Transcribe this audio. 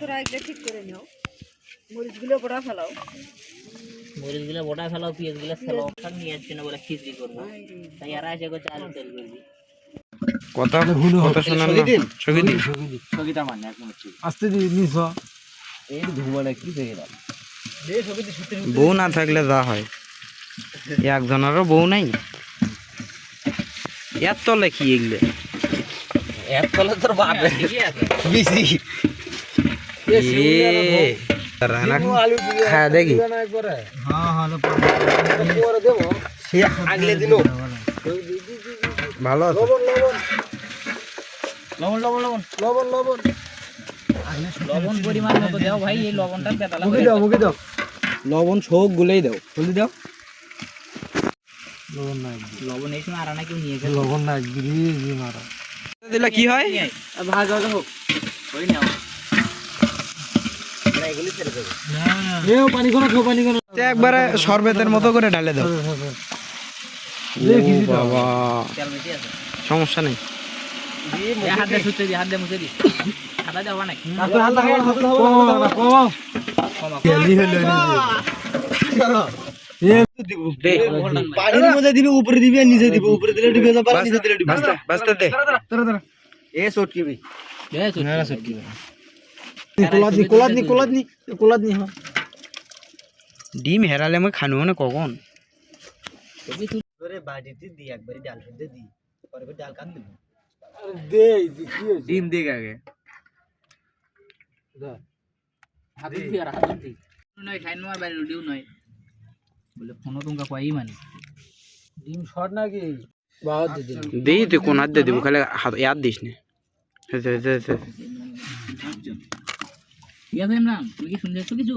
তোরা এগুলো ঠিক করে নাও। মরিচগুলো পড়া ফেলাও। মরিচগুলো ফেলাও পেঁয়াজ ফেলাও সব নিয়ে আসছে না বলে খিচড়ি করব। তাই এরা এসে করছে আলু তেল করবি। কথা কথা শোনান না। সংগীত আস্তে দিয়ে নিস। বউ না থাকলে যা হয়। একজনেরও বউ নাই। এর তলে কি এগুলো। এক তোর এ, হ্যাঁ দেখি। ভালো লবণ লবণ। লবণ লবণ লবণ। লবণ পরিমাণ মতো দাও ভাই এই লবণটা পেতালা মুখে দাও মুখে দাও। লবণ শোক গুলেই দাও। হলদি দাও। লবণ নাই লবণ এই সময় আরানা কেউ নিয়ে গেল লবণ নাই গিরি মারা। দিলে কি হয়? ভাগ ভাগ হোক। ওই নাও? একবারে শরবতের মতো করে ঢালে দাও। সমস্যা নেই। হাত দি দি দে পানির মধ্যে দিবে উপরে দিবে আর নিচে দিবে উপরে দিলে দিবে না পারে নিচে দিলে দিবে বাস্তা দে। এ সটকি ভাই এ সুতে না সত্যি কোলাদ নি কোলাদ নি কোলাদ নি কোলাদ হ্যাঁ। ডিম হেরালে মই খানো না কখন তোরে বাড়িতে দি একবারে ডাল ফেলতে দি। পরে ডাল দিবি দে ডিম দিক আগে। হাত দিয়ে আর হাত দিয়ে নয় খাই নোয়ার বাইরে ডিউ নয়। বলে ফোনও তোমাকে কয়ই মানে। ডিম শর্ট নাকি? দেই তুই কোন হাত দিয়ে দিব? খালি হাত ইয়াদ দিস না। ঠিক আছে ইমরান তুমি কি শুনতে কিছু?